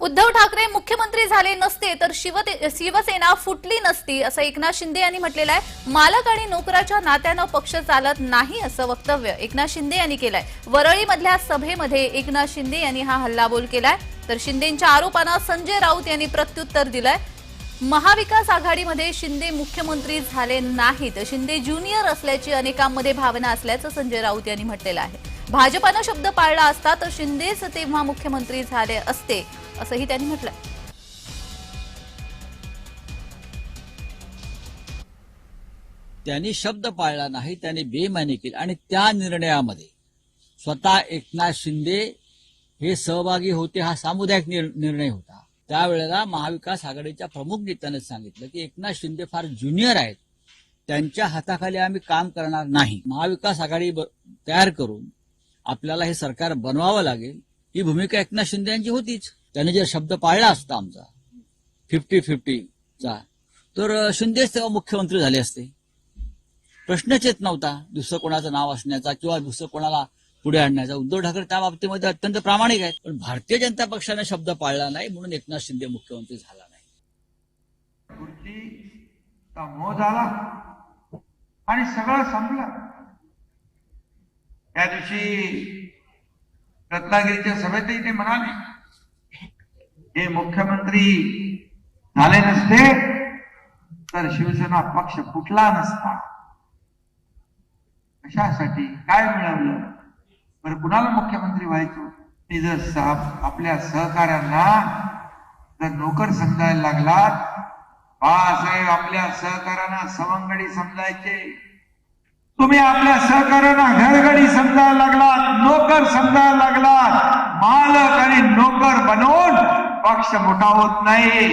उद्धव ठाकरे मुख्यमंत्री झाले नसते तर शिवते शिवसेना फुटली नसती असं एकनाथ शिंदे यांनी म्हटलेलं आहे. मालक आणि नोकराच्या नात्यानं पक्ष चालत नाही असं वक्तव्य एकनाथ शिंदे यांनी केलंय. वरळीमधल्या सभेमध्ये एकनाथ शिंदे यांनी हा हल्लाबोल केलाय. तर शिंदेच्या आरोपांना संजय राऊत यांनी प्रत्युत्तर दिलंय. महाविकास आघाडीमध्ये शिंदे मुख्यमंत्री झाले नाहीत. शिंदे ज्युनियर असल्याची अनेकांमध्ये भावना असल्याचं संजय राऊत यांनी म्हटलेलं आहे. भाजपानं शब्द पाळला असता तर शिंदेच तेव्हा मुख्यमंत्री झाले असते असंही त्यांनी म्हटलंय. त्यांनी शब्द पाळला नाही त्यांनी बेमानी केली. आणि त्या निर्णयामध्ये स्वतः एकनाथ शिंदे हे सहभागी होते हा सामुदायिक निर्णय होता. त्यावेळेला महाविकास आघाडीच्या प्रमुख नेत्याने सांगितलं की एकनाथ शिंदे फार ज्युनियर आहेत त्यांच्या हाताखाली आम्ही काम करणार नाही. महाविकास आघाडी तयार करून आपल्याला हे सरकार बनवावं लागेल ही भूमिका एकनाथ शिंदे यांची होतीच. त्याने जर शब्द पाळला असता आमचा फिफ्टी फिफ्टीचा तर शिंदेच तेव्हा मुख्यमंत्री झाले असते. प्रश्नच येत नव्हता दुसरं कोणाचं नाव असण्याचा किंवा दुसरं कोणाला पुढे आणण्याचा. उद्धव ठाकरे त्या बाबतीमध्ये अत्यंत प्रामाणिक आहेत. पण भारतीय जनता पक्षाने शब्द पाळला नाही म्हणून एकनाथ शिंदे मुख्यमंत्री झाला नाही. झाला आणि सगळं संपलं. त्या दिवशी रत्नागिरीच्या सभेतही ते म्हणाले हे मुख्यमंत्री झाले नसते तर शिवसेना पक्ष फुटला नसता. कशासाठी? काय मिळवलं बरं कुणाला मुख्यमंत्री व्हायचो? ते जर आपल्या सहकाऱ्यांना जर नोकर समजायला लागलात बाळासाहेब आपल्या सहकाऱ्यांना सवंगडी समजायचे. तुम्ही आपल्या सहकाऱ्यांना घरगडी समजायला लागलात नोकर समजायला लागलात. मालक आणि नोकर बनवून पक्ष मोठा होत नाही.